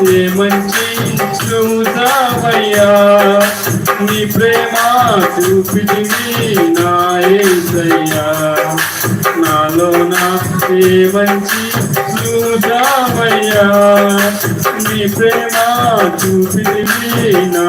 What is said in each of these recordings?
ఏ మంచి చూసావయ్యా నీ ప్రేమ చూపింది నా ఏసయ్యా నాలో నా ఏ మంచి చూసావయ్యా నీ ప్రేమ చూపింది నా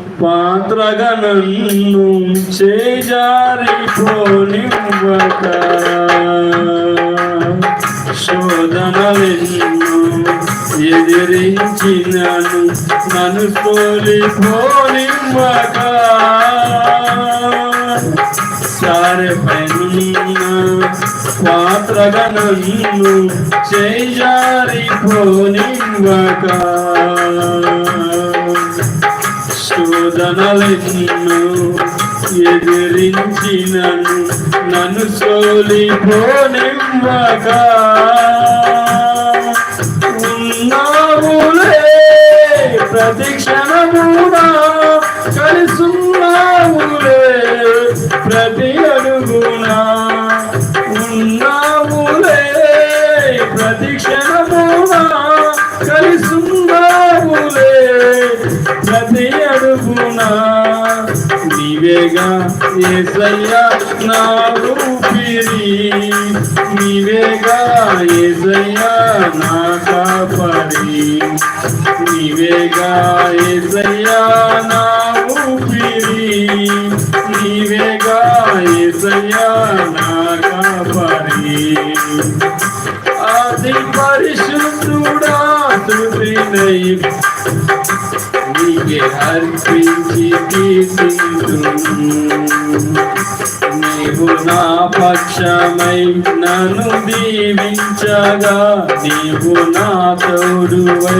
పాత్రగా నన్ను చేజారిపోనివ్వక శోధనలెన్ను ఎదిరించినను నన్ను తోలిపోనివ్వక సారెపైనున్న పాత్రగా నన్ను చేజారిపోనివ్వక. శోధనలెన్ను ఎదిరించినను నన్ను సోలిపోనివ్వక. ఉన్నావులే ప్రతిక్షణమునా కలిసున్నావులే ప్రతి నీవేగా ఏసయ్యా నా ఊపిరి. నీవేగా ఏసయ్యా నా కాపరి. నీవేగా ఏసయ్యా నా ఊపిరి. నీవేగా ఏసయ్యా నా కాపరి. ఆది పరిశుద్ధుడా తుదినై నీకే అర్పించి నీవు నా పక్షమై నన్ను దీవించగా నీవు నా తోడువై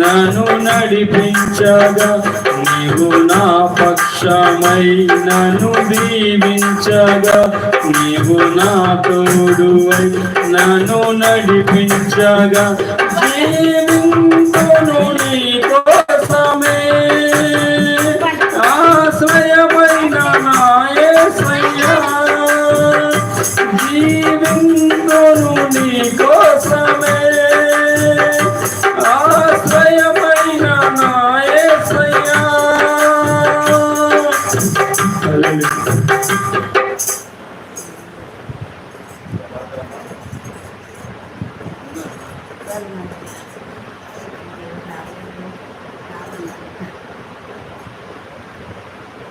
నన్ను నడిపించగా నీవు నా పక్షమై నన్ను దీవించగా నీవు నా తోడువై నన్ను నడిపించగా.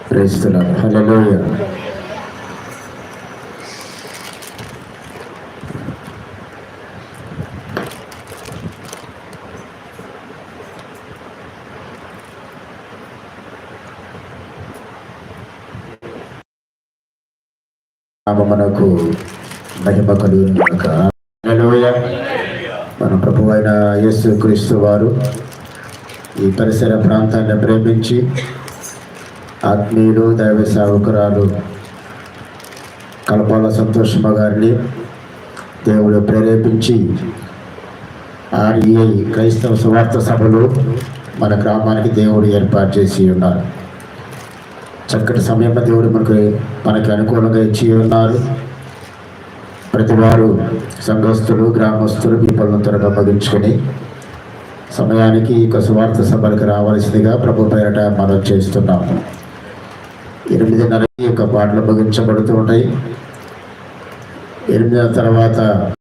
క్రైస్తున్నారు హల్లెలూయ. మనకు మహిమ కలుగును గాక. మన ప్రభు అయిన యేసు క్రీస్తు వారు ఈ పరిసర ప్రాంతాన్ని ప్రేమించి ఆత్మీయులు దైవ సేవకురాలు కలపాల సంతోషమ్మ గారిని దేవుడు ప్రేరేపించి ఆర్ఈఐ క్రైస్తవ సువార్త సభలు మన గ్రామానికి దేవుడు ఏర్పాటు చేసి ఉన్నారు. చక్కటి సమయంలో దేవుడు మనకు మనకి అనుకూలంగా ఇచ్చి ఉన్నారు. ప్రతి వారు సంఘస్థులు గ్రామస్తులు మీ పనులను త్వరగా ముగించుకొని సమయానికి ఈ యొక్క సువార్త సభలకు రావాల్సిందిగా ప్రభు పేరట మనం చేస్తున్నాము ఎనిమిదిన్నరకి యొక్క పాటలు ముగించబడుతూ ఉంటాయి. ఎనిమిదిన తర్వాత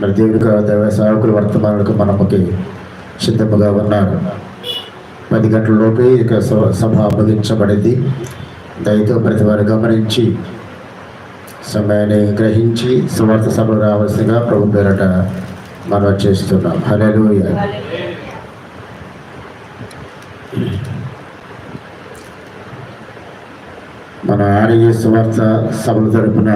మరి దేవుడికి దైవ సేవకులు వర్తమానాలకు సిద్ధముగా ఉన్నారు. పది గంటల లోపే ఇక స- సభ ముగించబడింది. దయతో ప్రతి వారు గమనించి సమయాన్ని గ్రహించి సువార్త సభలు రావాల్సిందిగా ప్రభు పేరట మనం చేస్తున్నాం. హలో మన ఆరోగ్య సువార్త సభల తరపున